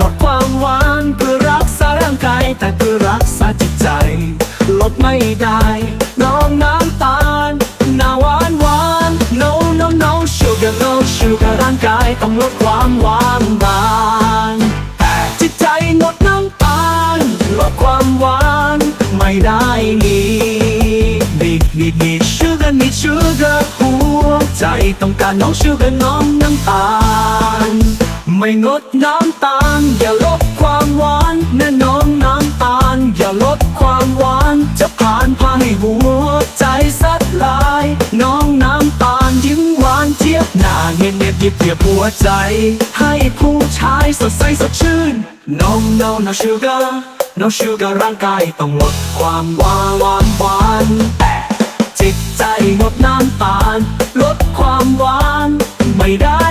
ลดความหวานเพื่อรักษาร่างกายแต่เพื่อรักษาจิตใจ ลดไม่ได้ น้องน้ำตาลหน้าหวานหวาน no no no sugar no sugar ร่างกายต้องลดความหวานบางแต่จิตใจงดน้ำตาลลดความหวานไม่ได้นี่นี่นี่นี่ sugar นี่ sugar หัวใจต้องการน้อง sugar น้องน้ำตาล ไม่งดน้ำตาล อย่าลดความหวานแน่น้องน้ำตาล อย่าลดความหวาน จะผ่านพาให้หัวใจสัดลาย น้องน้ำตาลยิ้มหวานเจี๊ยบหน้าเงียบเงียบยิบเพียบหัวใจ ให้ผู้ชายสดใสสดชื่น no no no sugar no sugar ร่างกายต้องลดความหวานหวานหวานแต่จิตใจงดน้ำตาล ลดความหวานไม่ได้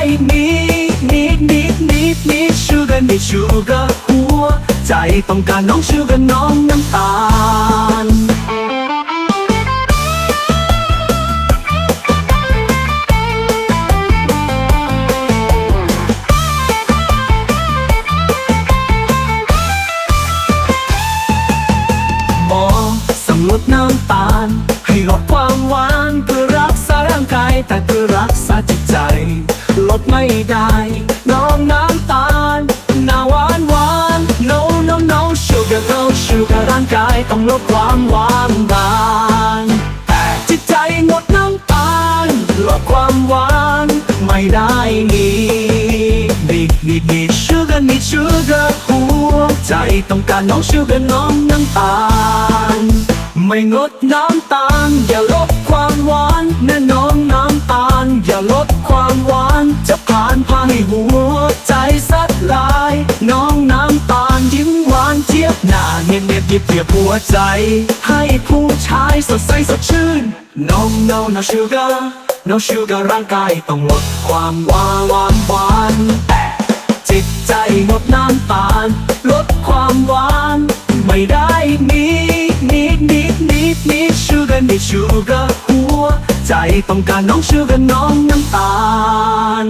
ดชูกันนิดชูกันหัว ใจต้องการน้องชูกันน้องน้ำตาลหมอสำลดน้ำตาล ให้ลดความหวานเพื่อรักษาร่างกายแต่เพื่อรักษาจิตใจ ลดไม่ได้ ต้องลดความหวานบางแต่จิตใจงดน้ำตาลลดความหวานไม่ได้นี่นี่นี่นี่ sugar นี่ sugar หัวใจต้องการน้องชิวกัน้องน้ำตาล ไม่งดน้ำตาลอย่าล หน้าเงียบเงียบยิบเปียบหัวใจ ให้ผู้ชายสดใสสดชื่น no no no sugar no sugar ร่างกายต้องลดความหวานหวานหวานแต่จิตใจงดน้ำตาล ลดความหวาน ไม่ได้นิดนิดนิดนิดนิดชูกันนิดชูกันหัวใจต้องการน้องชูกันน้องน้ำตาล